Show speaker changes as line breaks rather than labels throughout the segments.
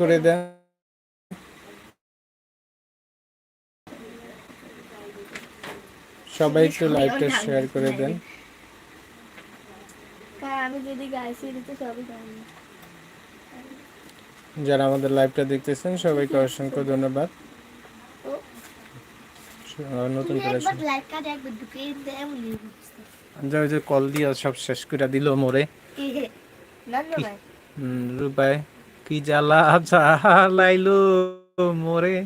করে দেন। সবাই একটু লাইভটা শেয়ার করে দেন।
হ্যাঁ
যারা আমাদের লাইভটা দেখতেছেন সবাইকে অসংখ্য ধন্যবাদ। নতুন করে যা ওই যে কল দিয়া সব শেষ করে দিল মোরে। রূপায়। কি জ্বালা জ্বালাইলো মোরে?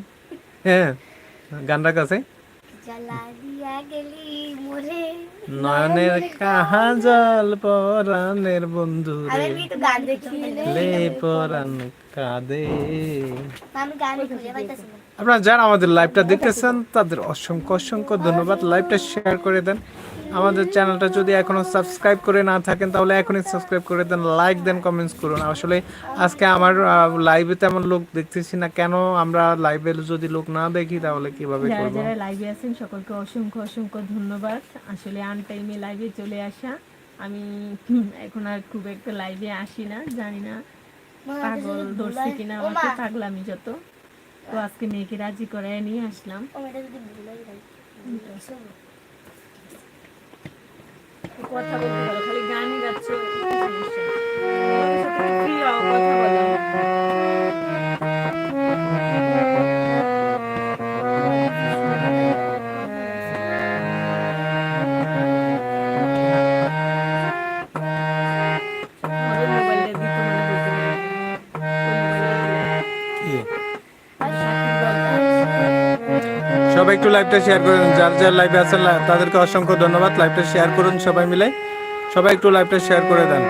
হ্যাঁ গানটা কাছে
জ্বালা দিয়া গেলি মোরে।
নয়নের কাহা জল পরাণের বন্ধু লে পরাণ কাঁদে। আপনারা যারা আমাদের লাইভটা দেখতেছেন তাদের অসংখ্য অসংখ্য ধন্যবাদ। লাইভটা শেয়ার করে দেন। আমাদের চ্যানেলটা যদি এখনও সাবস্ক্রাইব করে না থাকেন তাহলে এখনই সাবস্ক্রাইব করে দেন লাইক দেন কমেন্টস করুন। আসলে আজকে আমার লাইভে তেমন লোক দেখতেছি না। কেন আমরা লাইভে যদি লোক না দেখি তাহলে কীভাবে
যারা যারা লাইভে আছেন সকলকে অসংখ্য অসংখ্য ধন্যবাদ। আসলে টাইমে লাইভে চলে আসা। আমি এখন আর খুব একটা লাইভে আসি না জানি না পাগল ধরছে কিনা আমাকে পাগলামি যত। তো আজকে মেয়েকে রাজি করায় নিয়ে আসলাম। কথা বলতে খালি
সবাই একটু লাইভটা শেয়ার করুন যার যার লাইভে আছেন তাদেরকে অসংখ্য ধন্যবাদ। লাইভটা শেয়ার করুন সবাই মিলে। সবাই একটু লাইভটা শেয়ার করে দেন।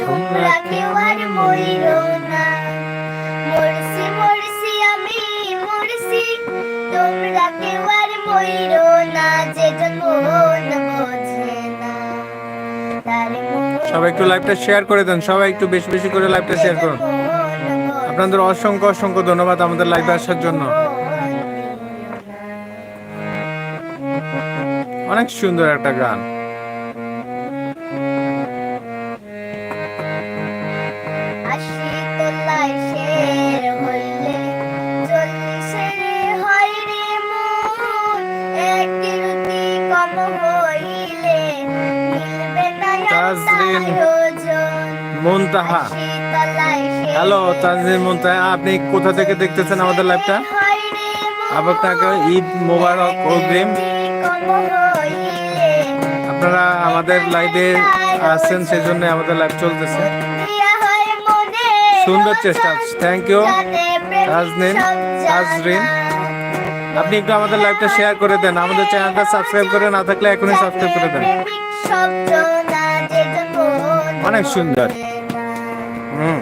তোমরা কেউ আর মইরো না। আর না যে জন্ম বোঝে না
সবাই একটু লাইভটা শেয়ার করে দেন সবাই একটু বেশি বেশি করে লাইভটা শেয়ার করুন। আপনাদের অসংখ্য অসংখ্য ধন্যবাদ আমাদের লাইভে আসার জন্য। অনেক সুন্দর একটা গান। তাজরিন মুনতাহা। হ্যালো তানজিম মুনতাহা আপনি কোথা থেকে দেখতেছেন আমাদের লাইভটা আপনাকে ঈদ মোবারক অগ্রিম। আপনারা আমাদের লাইভে আসছেন সেই জন্য আমাদের লাইভ চলতেছে। সুন্দর চেষ্টা থ্যাংক ইউ তাজনীন, তাজরিন। আপনি একটু আমাদের লাইভটা শেয়ার করে দেন। আমাদের চ্যানেলটা সাবস্ক্রাইব করে না থাকলে এখনই সাবস্ক্রাইব করে দেন। অনেক সুন্দর। হুম